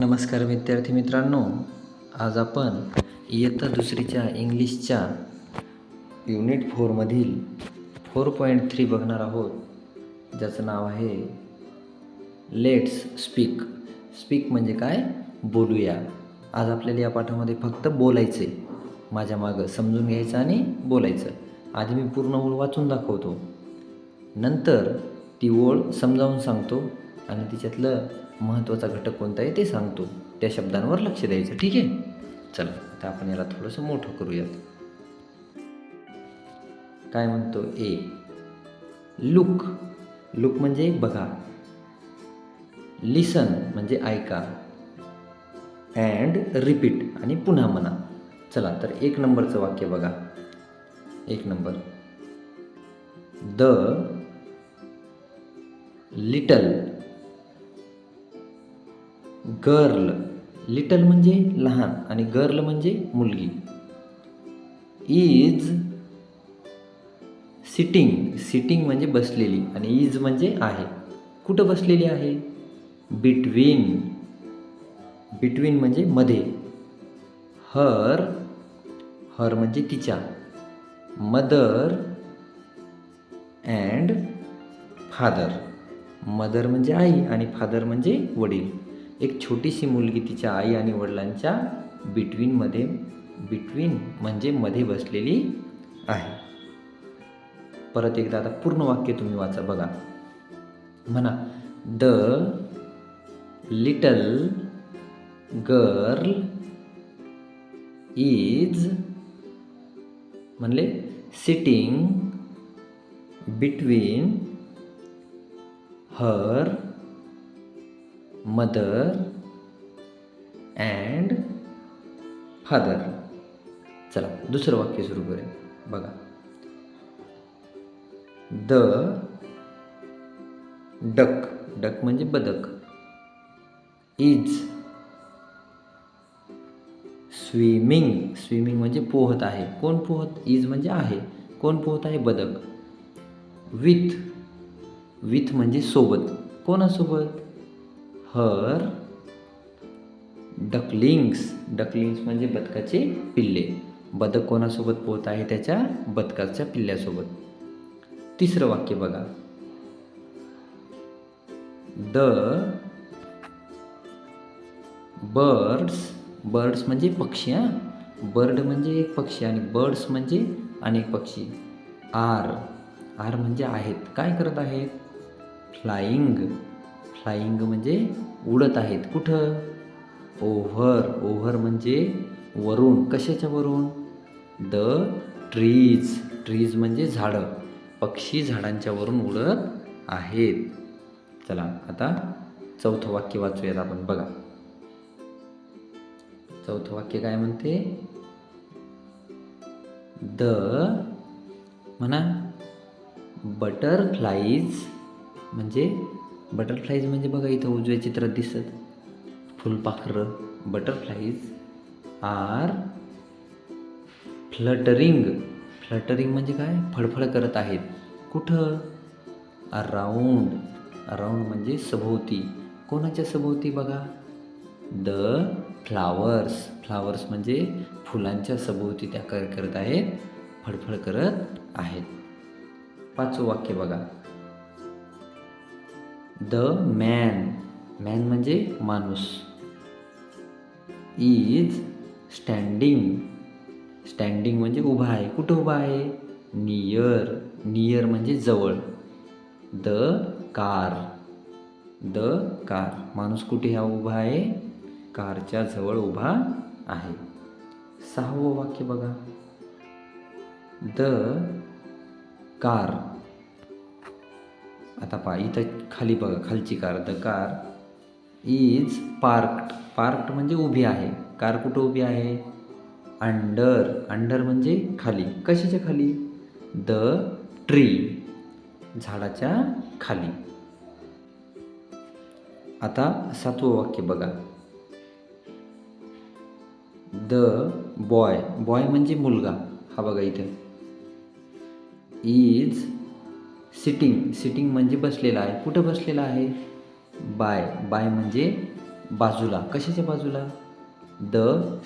नमस्कार विद्यार्थी मित्रांनो आज आपण इयत्ता दुसरीच्या इंग्लिशच्या युनिट फोरमधील फोर पॉईंट थ्री बघणार आहोत. ज्याचं नाव आहे लेट्स स्पीक. स्पीक म्हणजे काय? बोलूया. आज आपल्याला या पाठामध्ये फक्त बोलायचं आहे माझ्या मागं समजून घ्यायचं आणि बोलायचं. आधी मी पूर्ण ओळ वाचून दाखवतो. नंतर ती ओळ समजावून सांगतो आणि तिच्यातलं महत्त्वाचा घटक कोणता आहे ते सांगतो. त्या शब्दांवर लक्ष द्यायचं ठीक आहे? चला आता आपण याला थोडंसं मोठं करूयात. काय म्हणतो? ए. लुक. लुक म्हणजे बघा. लिसन म्हणजे ऐका. अँड रिपीट आणि पुन्हा म्हणा. चला तर एक नंबरचं वाक्य बघा. एक number. The. Little. Girl. Little म्हणजे लहान आणि गर्ल म्हणजे मुलगी. इज सिटिंग सिटिंग म्हणजे बसलेली आणि इज म्हणजे आहे. कुठं बसलेली आहे? बिटवीन बिटवीन म्हणजे मध्ये. हर हर म्हणजे तिच्या. मदर अँड फादर मदर म्हणजे आई आणि फादर म्हणजे वडील. एक छोटीशी मुलगी तिच्या आई आणि वडिलांच्या बिटवीनमध्ये बिटवीन म्हणजे मध्ये बसलेली आहे. परत एकदा आता पूर्ण वाक्य तुम्ही वाचा बघा. म्हणा द लिटल गर्ल इज म्हणले sitting between her mother and father चला दुसरं वाक्य सुरू करेन बघा. The duck. डक म्हणजे बदक. Is swimming. स्विमिंग म्हणजे पोहत आहे. कोण पोहत? इज म्हणजे आहे. कोण पोहत आहे? बदक. विथ. विथ म्हणजे सोबत. कोणासोबत? हर डकलिंग्स डकलिंग्स म्हणजे बदकाचे पिल्ले. बदक कोणासोबत पोहत आहे? त्याच्या बदकाच्या पिल्ल्यासोबत. तिसरं वाक्य बघा. द बर्ड्स बर्ड्स म्हणजे पक्षी हां? बर्ड म्हणजे एक पक्षी आणि बर्ड्स म्हणजे अनेक पक्षी. आर आर म्हणजे आहेत. काय करत आहेत? फ्लाइंग फ्लाईंग म्हणजे उडत आहेत. कुठं? ओव्हर ओव्हर म्हणजे वरून. कशाच्या वरून? द ट्रीज ट्रीज म्हणजे झाडं. पक्षी झाडांच्या वरून उडत आहेत. चला आता चौथं वाक्य वाचूयात आपण. बघा. चौथं वाक्य काय म्हणते? द म्हणा. बटरफ्लाईज म्हणजे बटरफ्लाईज म्हणजे बघा इथं उजव्या चित्रात दिसत. फुलपाखरं बटरफ्लाईज. आर. फ्लटरिंग. फ्लटरिंग म्हणजे काय? फडफड करत आहेत. कुठं? अराऊंड. अराऊंड म्हणजे सभोवती. कोणाच्या सभोवती बघा? The flowers. फ्लावर्स म्हणजे फुलांच्या सभोवती त्या कर करत आहेत. फडफड करत आहेत. पाचवं वाक्य बघा. The man. मॅन म्हणजे माणूस. Is standing. स्टँडिंग म्हणजे उभा आहे. कुठं उभा आहे? नियर. नियर म्हणजे जवळ. The car. The car. माणूस कुठे हा उभा आहे? कारच्या जवळ उभा आहे. सहावं वाक्य बघा. The car. आता पहा इथं खाली बघा खालची car the car is parked parked म्हणजे उभी आहे. कार कुठं उभी आहे? अंडर अंडर म्हणजे खाली. कशाच्या खाली? द ट्री झाडाच्या खाली. आता सातवं वाक्य बघा. द बॉय बॉय म्हणजे मुलगा. हा बघा इथे. इज सिटिंग सिटिंग म्हणजे बसलेला आहे. कुठं बसलेला आहे? बाय. बाय म्हणजे बाजूला. कशाच्या बाजूला? द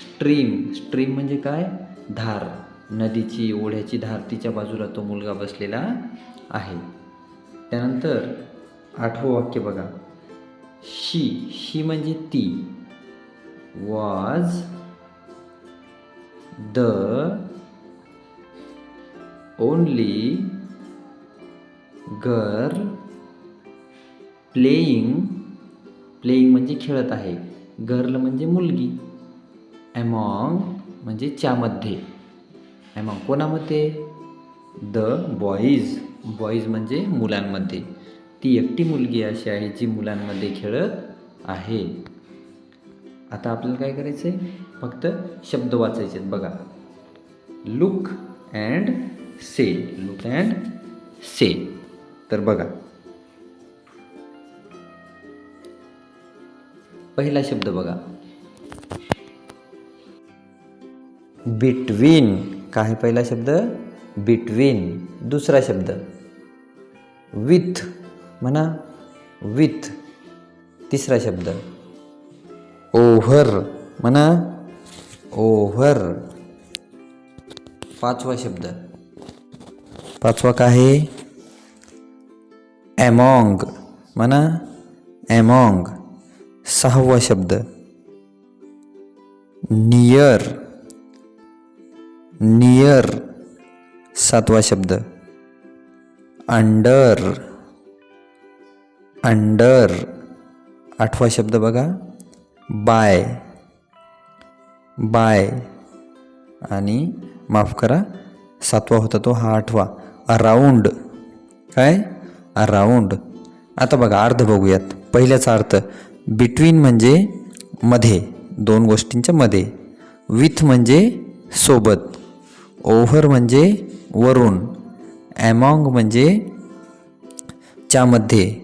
स्ट्रीम स्ट्रीम म्हणजे काय? धार. नदीची ओढ्याची धार तिच्या बाजूला तो मुलगा बसलेला आहे. त्यानंतर आठवं वाक्य बघा. शी शी म्हणजे ती. Was the only girl playing playing म्हणजे खेळत आहे. गर्ल म्हणजे मुलगी. ॲमॉंग म्हणजे च्यामध्ये. ॲमॉंग कोणामध्ये? द बॉईज बॉईज म्हणजे मुलांमध्ये. ती एकटी मुलगी अशी आहे जी मुलांमध्ये खेळत आहे. आता आपल्याला काय करायचं आहे फक्त शब्द वाचायचे आहेत. बघा. Look and say look and say तर बघा. पहिला शब्द बघा. बिटवीन काय पहिला शब्द? बिटवीन दुसरा शब्द. विथ म्हणा. विथ तिसरा शब्द. ओव्हर म्हणा. ओव्हर पाचवा शब्द. पाचवा काय आहे? ॲमॉंग म्हणा ॲमॉंग सहावा शब्द नियर नियर सातवा शब्द अंडर अंडर आठवा शब्द बघा बाय बाय आणि माफ करा सातवा होता तो हा आठवा अराऊंड काय अराऊंड आता बघा अर्ध बघूयात. पहिल्याचा अर्थ बिटवीन म्हणजे मध्ये दोन गोष्टींच्या मध्ये. विथ म्हणजे सोबत. ओव्हर म्हणजे वरून. ॲमॉंग म्हणजे च्यामध्ये.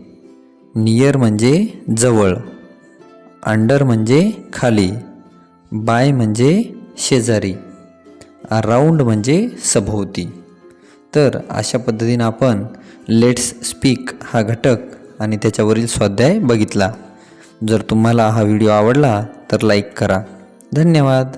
नियर म्हणजे जवळ. अंडर म्हणजे खाली. बाय म्हणजे शेजारी. अराऊंड म्हणजे सभोवती. तर अशा पद्धतीनं आपण लेट्स स्पीक हा घटक आणि त्याच्यावरील स्वाध्याय बघितला. जर तुम्हाला हा व्हिडिओ आवडला तर लाईक करा. धन्यवाद.